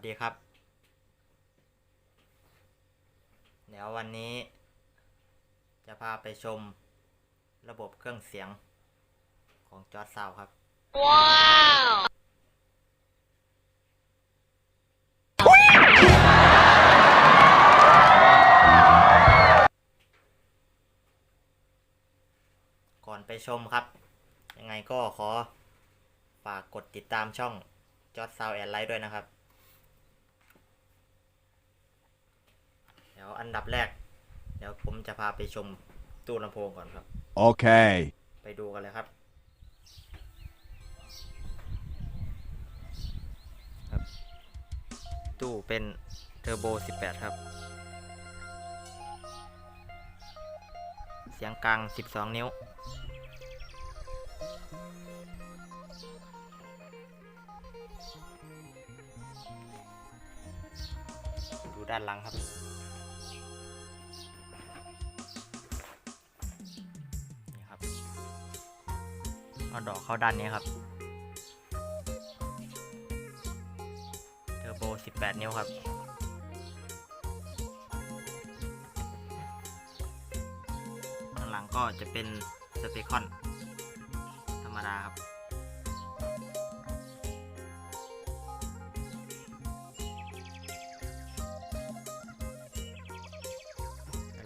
สวัสดีครับ เดี๋ยววันนี้ จะพาไปชมระบบเครื่องเสียงของจอร์ดซาวครับก่อนไปชมครับ ยังไงก็ขอฝากกดติดตามช่องจอร์ดซาวแอนไลท์ด้วยนะครับ ดี๋ยวอันดับแรก เดี๋ยวผมจะพาไปชมตู้ลำโพงก่อนครับ Okay. ไปดูกันเลยครับ ครับ ตู้เป็นเทอร์โบ 18 ครับ เสียงกลาง 12 นิ้ว ดูด้านหลังครับ เอาดอกเข้าด้านนี้ครับ เทอร์โบ 18 นิ้วครับ ข้างหลังก็จะเป็นสเปคอน ธรรมดาครับ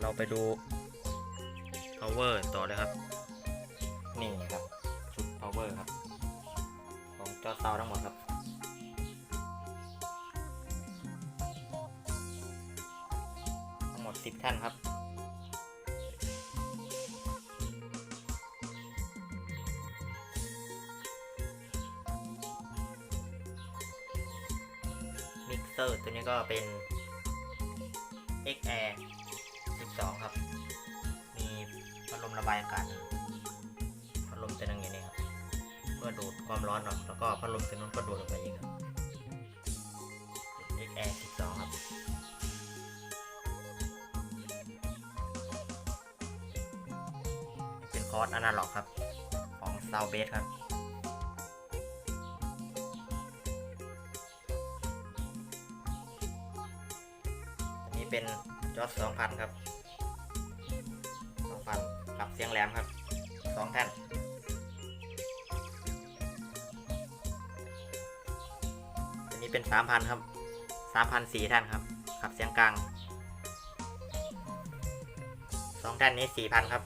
เราไปดู power ต่อเลยครับ นี่ครับ ชุด power ครับ ของจอร์จซาทั้งหมดครับทั้งหมด 10 แท่านครับมิกเซอร์ตัวนี้ก็เป็น XR 12 ครับ มีพัดลมระบายอากาศพัดลมตัวหนึงอย่างนี้ครับ พื่อดูดความร้อนออกแล้วก็พัดลมตัวนู้นก็ดูดออกไปเองครับ XR 12ครับเป็นคอร์สอนาล็อกครับ ของ Soundbase ครับอันนี้เป็นจอร์จ2,000 ครับ 2,000 กับเสียงแหลมครับ 2 แท่น นี้เป็น3,000ครับ3,000สี่ท่านครับ ขับเสียงกลาง2แท่นนี้4,000ครับ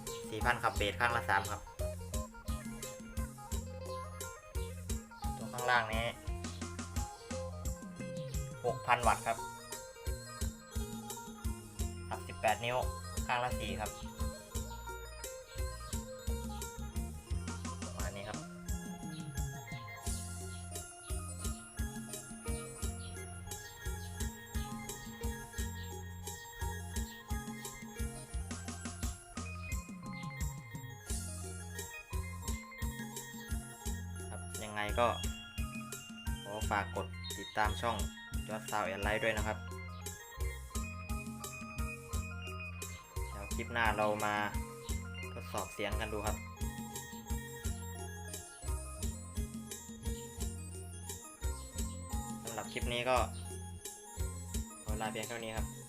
4,000ขับเบสข้างละ3ครับ ตัวข้างล่างนี้6,000วัตต์ครับขับ18นิ้วข้างละ4ครับ งไงก็ขอฝากกดติดตามช่องจอดซาวแอนไลท์ด้วยนะครับเดี๋ยวคลิปหน้าเรามาทดสอบเสียงกันดูครับสำหรับคลิปนี้ก็ขอลาเพียงเท่านี้ครับ